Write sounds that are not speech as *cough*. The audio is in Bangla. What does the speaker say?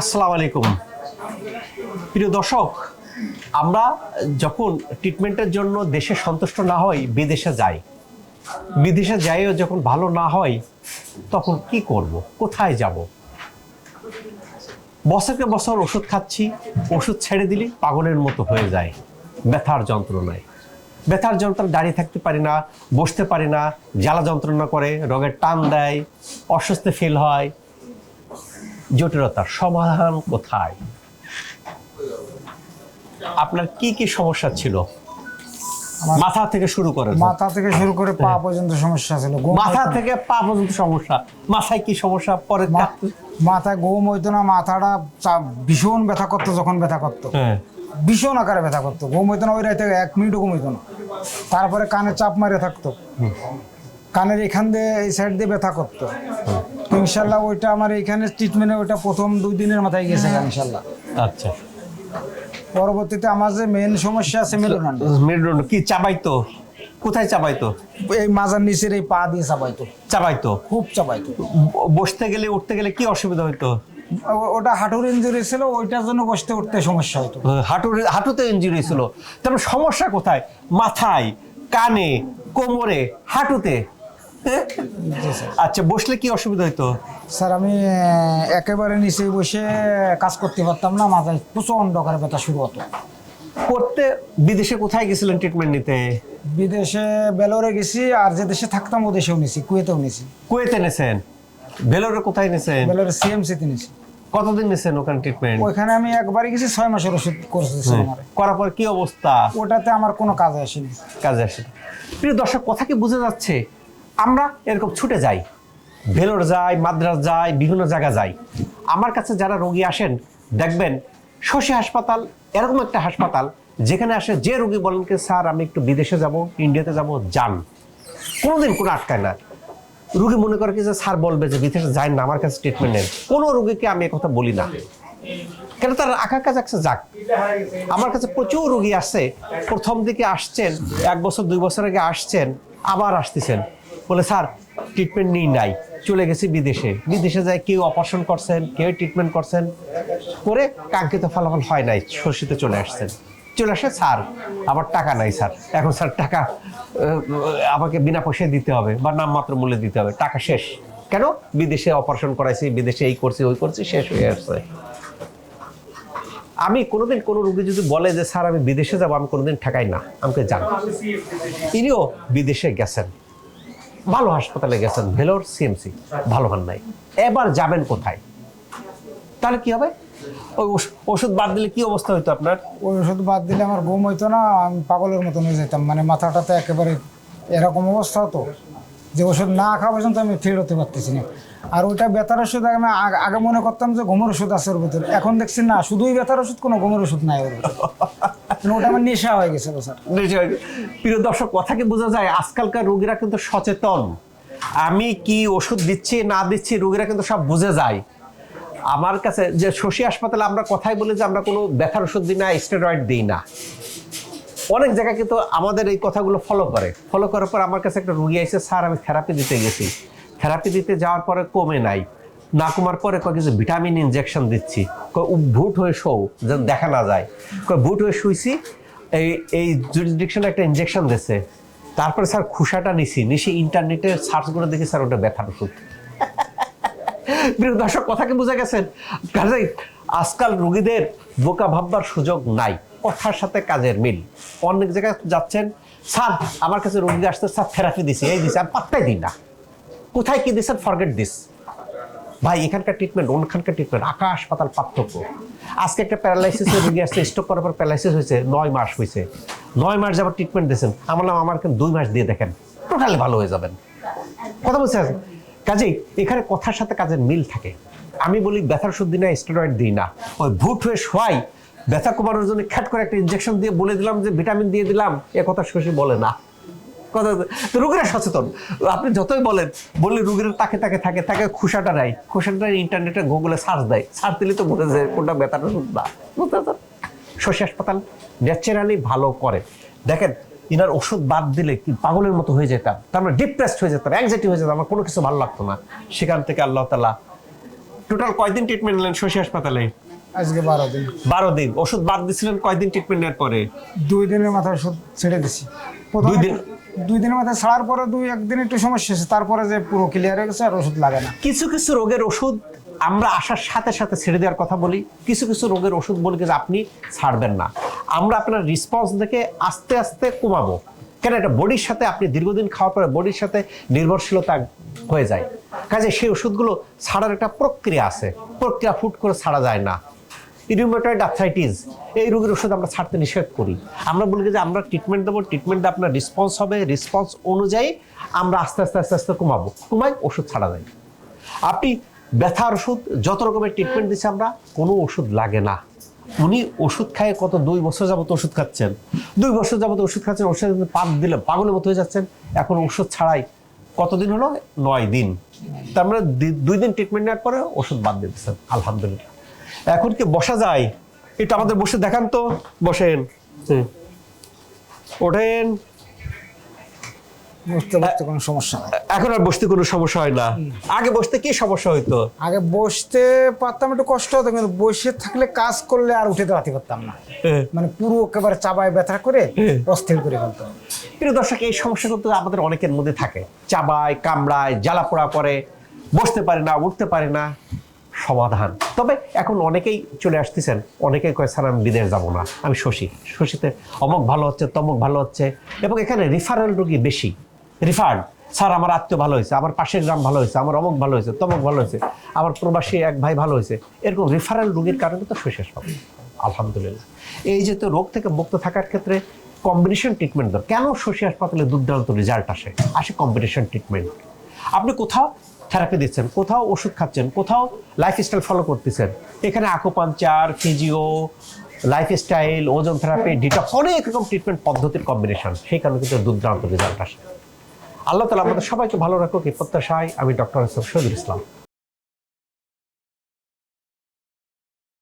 আসসালামু আলাইকুম। প্রিয় দর্শক, আমরা যখন ট্রিটমেন্টের জন্য দেশে সন্তুষ্ট না হই, বিদেশে যাই, বিদেশে যাইও যখন ভালো না হয়, তখন কি করব? কোথায় যাব? বছরকে বছর ওষুধ খাচ্ছি, ওষুধ ছেড়ে দিলে, পাগলের মতো হয়ে যায়, ব্যথার যন্ত্রণায়। ব্যথার যন্ত্রণা দাঁড়িয়ে থাকতে পারি না, বসতে পারি না, জ্বালা যন্ত্রণা করে, রোগের টান দেয় অস্বস্তি ফিল হয় জটিলতার সমাধান কোথায়? আপনার কি কি সমস্যা ছিল? মাথা থেকে শুরু করে মাথা থেকে শুরু করে পা পর্যন্ত সমস্যা ছিল মাথা থেকে পা পর্যন্ত সমস্যা। মাথায় কি সমস্যা? পরে মাথায় ঘুম হইতো না মাথাটা ভীষণ ব্যথা করতো যখন ব্যথা করতো। হ্যাঁ। ভীষণ আকারে ব্যথা করতো। ঘুম হইতো না ওই রাতে এক মিনিটও ঘুম হইতো না। তারপরে কানে চাপ মারে থাকতো। কানের এখান দিয়ে এই সাইড দিয়ে ব্যথা করতো। ইনশাল্লাহ ওইটা আমার এইখানে ট্রিটমেন্টে ওইটা প্রথম দুই দিনের মাথায় গেছে ইনশাল্লাহ। আচ্ছা। পরবর্তীতে আমার যে মেন সমস্যা আছে মেরুদণ্ড। মেরুদণ্ড কি চাবাইতো? কোথায় চাবাইতো? এই মাজার নিচের এই পা দিয়ে চাপাইতো চাবাইতো? খুব চাপাইতো ব- বসতে গেলে উঠতে গেলে কি অসুবিধা হইতো? ওটা হাঁটুর ইঞ্জুরি ছিল ওইটার জন্য বসতে উঠতে সমস্যা হতো হাঁটুর হাঁটুতে ইঞ্জুরি ছিল। তারপর সমস্যা কোথায়? মাথায় কানে কোমরে হাঁটুতে? *laughs* আচ্ছা বসলে কি অসুবিধা হইতো? স্যার আমি একেবারে নিচে বসে কাজ করতে পারতাম না মাথায় প্রচণ্ড আকারে ব্যথা শুরু হতো। করতে বিদেশে কোথায় গেছিলেন ট্রিটমেন্ট নিতে? বিদেশে বেলোরে গেছি আর যে দেশে থাকতাম ও দেশেও নিছি কুয়েতেও নিছি। কুয়েতে নেছেন? ভেলোরে কোথায় নেছেন? বেলোরে সিএমসিতে নিছি। কতদিন নেছেন ওখানে ট্রিটমেন্ট ওখানে আমি একবারই গেছি ছয় মাসের ওষুধ আমার। করার পর কি অবস্থা? ওটাতে আমার কোনো কাজ আসেনি। কাজে আসেনি। প্রিয় দর্শক কথা কি বুঝে যাচ্ছে? আমরা এরকম ছুটে যাই। ভেলোর যাই, মাদ্রাস যাই, বিভিন্ন জায়গা যাই। আমার কাছে যারা রোগী আসেন, দেখবেন শশী হাসপাতাল এরকম একটা হাসপাতাল যেখানে আসে যে রোগী বলেন কি, স্যার, আমি একটু বিদেশে যাব, ইন্ডিয়াতে যাব, যান। কোনোদিন কোনো আটকায় না। রুগী মনে করে কি যে, স্যার, বলবে যে, বিদেশে যাই না, আমার কাছে ট্রিটমেন্ট নেন। কোনো রুগীকে আমি কথা বলি না। কেন তার আঁকার কাজ একটা যাক। আমার কাছে প্রচুর রুগী আসছে। প্রথম দিকে আসছেন, এক বছর, দুই বছর আগে আসছেন, আবার আসতেছেন। বলে, স্যার ট্রিটমেন্ট নিই নাই। চলে গেছি বিদেশে। বিদেশে যায় কেউ অপারেশন করছেন, কেউ ট্রিটমেন্ট করছেন। করে কাঙ্ক্ষিত ফলাফল হয় নাই, শশীতে চলে আসছেন। চলে আসে, স্যার আবার টাকা নাই, স্যার। এখন, স্যার, টাকা আমাকে বিনা পয়সায় দিতে হবে বা নামমাত্র মূল্যে দিতে হবে। টাকা শেষ। কেন? বিদেশে অপারেশন করাইছি, বিদেশে এই করছি, ওই করছি, শেষ হয়ে আসছে। আমি কোনোদিন কোনো রুগী যদি বলে যে, স্যার, আমি বিদেশে যাব, আমি কোনোদিন ঠেকাই না, আমাকে যান। ইনিও বিদেশে গেছেন। ভালো হাসপাতালে গেছেন, ভেলোর সিএমসি ভালো হন নাই। এবার যাবেন কোথায়? তাহলে কি হবে? ওই ওষ- ওষুধ বাদ দিলে কি অবস্থা হইতো আপনার? ওই ওষুধ বাদ দিলে আমার ঘুম হইতো না, আমি পাগলের মতন হয়ে যেতাম মানে মাথাটাতে একেবারে এরকম অবস্থা হতো। যে ওষুধ না খাওয়া পর্যন্ত আমি ফির হতে পারতেছি না। আর ওইটা ব্যথার ওষুধ আমি আগ- মনে করতাম যে ঘুমের ওষুধ আছে ওর ভিতরে। এখন দেখছি না, শুধুই ব্যথার ওষুধ, কোনো ঘুমের ওষুধ নাই ওর। মানে ওটা আমার নেশা হয়ে গেছে স্যার। প্রিয় দর্শক, কথা বোঝা যায়? আজকালকার রোগীরা কিন্তু সচেতন। আমি কি ওষুধ দিচ্ছি, না দিচ্ছি, রোগীরা কিন্তু সব বুঝে যায়। আমার কাছে যে শশী হাসপাতালে আমরা কথাই বলি যে আমরা কোনো ব্যথার ওষুধ দিই না, স্টেরয়েড দিই না। অনেক জায়গায় কিন্তু আমাদের এই কথাগুলো ফলো করে। ফলো করার পর আমার কাছে একটা রুগী এসে, স্যার, আমি থেরাপি দিতে গেছি। থেরাপি দিতে যাওয়ার পরে কমে নাই। না কমার পরে কয়, কিছু ভিটামিন ইনজেকশন দিচ্ছি। কয় ভুট হয়ে শোও, যেন দেখা না যায়। কয় ভুট হয়ে শুইছি, এই এই জুরিসডিকশনে একটা ইনজেকশন দিছে। তারপরে স্যার খুশাটা নিছি। নিছি ইন্টারনেটে সার্চ করে দেখি, স্যার, ওটা ব্যথার ওষুধ। দর্শক, কথা কি বুঝে গেছেন? কাজেই আজকাল রুগীদের বোকা ভাববার সুযোগ নাই। কথার সাথে কাজের মিল। অনেক জায়গায় যাচ্ছেন, স্যার, আমার কাছে রোগী আসতে, স্যার থেরাপি দিছি, এই দিছি আমি পাত্তাই দিই না। কোথায় কি দিচ্ছেন ফরগেট দিস ভাই, এখানকার ট্রিটমেন্ট ওখানকার ট্রিটমেন্ট আকাশ পাতাল পার্থক্য। আজকে একটা প্যারালাইসিসের রোগী আসছে স্ট্রোক করার পর প্যারালাইসিস হয়েছে, নয় মাস হয়েছে। নয় মাস যাবার ট্রিটমেন্ট দিয়েছেন। আমার নাম আমার দুই মাস দিয়ে দেখেন টোটালি ভালো হয়ে যাবেন। কথা বলছে কাজেই এখানে কথার সাথে কাজের মিল থাকে। আমি বলি, ব্যথার ওষুধ দিই না স্টেরয়েড দিই না। ওই ভুট হয়ে শোয়াই ব্যথা কমানোর জন্য খ্যাট করে একটা ইনজেকশন দিয়ে বলে দিলাম যে ভিটামিন দিয়ে দিলাম। এ কথা শশী বলে না। কথা তো রোগীরা সচেতন। আপনি যতই বলেন, বললে রোগীরা তাকে তাকে থাকে, তাকে খুশাটা নাই খুশাটা ইন্টারনেটে গুগলে সার্চ দেয়। সার্চ দিলে তো বলে যায় কোনটা ওষুধ না। বুঝতে পারছেন? শশী হাসপাতাল, ন্যাচারালি ভালো করে। দেখেন, ইনার ওষুধ বাদ দিলে কি পাগলের মতো হয়ে যেতাম। তারপরে মানে ডিপ্রেসড হয়ে যেতাম অ্যাংজাইটি হয়ে যেতাম, আমার কোনো কিছু ভালো লাগতো না। সেখান থেকে আল্লাহ তালা টোটাল কয়দিন ট্রিটমেন্ট নিলেন শশী হাসপাতালে? আজকে বারো দিন। বারো দিন। ওষুধ বাদ দিছিলেন কয়দিন ট্রিটমেন্ট নেওয়ার পরে? দুই দিনের মাথায় ওষুধ ছেড়ে দিছি। দুই দিন? দুই দিনের মাথায় ছাড়ার পরে দুই একদিন একটু সমস্যা হয়েছে। তারপরে যে পুরো ক্লিয়ার হয়ে গেছে আর ওষুধ লাগে না। কিছু কিছু রোগের ওষুধ আমরা আসার সাথে সাথে ছেড়ে দেওয়ার কথা বলি। কিছু কিছু রোগের ওষুধ বলি যে আপনি ছাড়বেন না। আমরা আপনার রেসপন্স দেখে আস্তে আস্তে কমাবো। কেন এটা বডির সাথে আপনি দীর্ঘদিন খাওয়ার পরে বডির সাথে নির্ভরশীলতা হয়ে যায়। কাজে সেই ওষুধগুলো ছাড়ার একটা প্রক্রিয়া আছে। প্রক্রিয়া ফুট করে ছাড়া যায় না। ইরিউমেটয়েড আর্থ্রাইটিস এই রোগের ওষুধ আমরা ছাড়তে নিষেধ করি। আমরা বলি যে আমরা ট্রিটমেন্ট দেবো ট্রিটমেন্টে আপনার রেসপন্স হবে রেসপন্স অনুযায়ী আমরা আস্তে আস্তে আস্তে আস্তে কমাবো। কমাই, ওষুধ ছাড়া যায়। আপনি ব্যথার ওষুধ, যত রকমের ট্রিটমেন্ট দিচ্ছি আমরা, কোনো ওষুধ লাগে না। উনি ওষুধ খায় কত দুই বছর যাবত ওষুধ খাচ্ছেন। দুই বছর যাবত ওষুধ খাচ্ছেন, ওষুধ পাক দিলে পাগলের মতো হয়ে যাচ্ছেন। এখন ওষুধ ছাড়াই কতদিন হলো? নয় দিন। তার মানে দুই দিন ট্রিটমেন্ট নেওয়ার পরে ওষুধ বাদ দিয়ে দিচ্ছেন আলহামদুলিল্লাহ। এখন কি বসা যায়? একটু আমাদের বসে দেখান তো। বসেন। ওঠেন। বুঝতে বুঝতে কোনো সমস্যা নাই। এখন আর বসতে কোনো সমস্যা হয় না। আগে বসতে কি সমস্যা হইতো? আগে বসতে পারতাম একটু কষ্ট হতো কিন্তু বসে থাকলে কাজ করলে আর উঠে দাঁড়াতে পারতাম না। মানে পুরো একেবারে চাবায় ব্যথা করে। অস্থির করে ফেলতো। প্রিয় দর্শক এই সমস্যা কিন্তু আমাদের অনেকের মধ্যে থাকে। চাবায় কামড়ায় জ্বালা পোড়া করে। বসতে পারে না উঠতে পারে না। সমাধান। তবে এখন অনেকেই চলে আসতেছেন, অনেকেই কয়, স্যার, আমি বিদেশ যাব না, আমি শশী। শশীতে, অমুক ভালো হচ্ছে, তমুক ভালো হচ্ছে। এবং এখানে রিফারেল রোগী বেশি। রিফার্ড স্যার, আমার আত্মীয় ভালো হয়েছে, আমার পাশের গ্রাম ভালো হয়েছে, আমার অমুক ভালো হয়েছে, তমক ভালো হয়েছে, আমার প্রবাসী এক ভাই ভালো হয়েছে। এরকম রিফারেল রোগীর কারণে তো শশী হাসপাতাল আলহামদুলিল্লাহ। এই যে তো রোগ থেকে মুক্ত থাকার ক্ষেত্রে কম্বিনেশন ট্রিটমেন্ট দর কেন শশী হাসপাতালে দুর্দান্ত রেজাল্ট আসে? আসে কম্বিনেশন ট্রিটমেন্ট আপনি কোথাও থেরাপি দিচ্ছেন। কোথাও ওষুধ খাচ্ছেন, কোথাও লাইফস্টাইল ফলো করতেছেন। এখানে acupuncture physio lifestyle ozone therapy detox অনেক রকম ট্রিটমেন্ট পদ্ধতির কম্বিনেশন সেই কারণে কিন্তু দুর্দান্ত রেজাল্ট আসে। আল্লাহ তালা আমাদের সবাইকে ভালো রাখুক, এই প্রত্যাশায় আমি ডক্টর আসফ শহীদুল ইসলাম।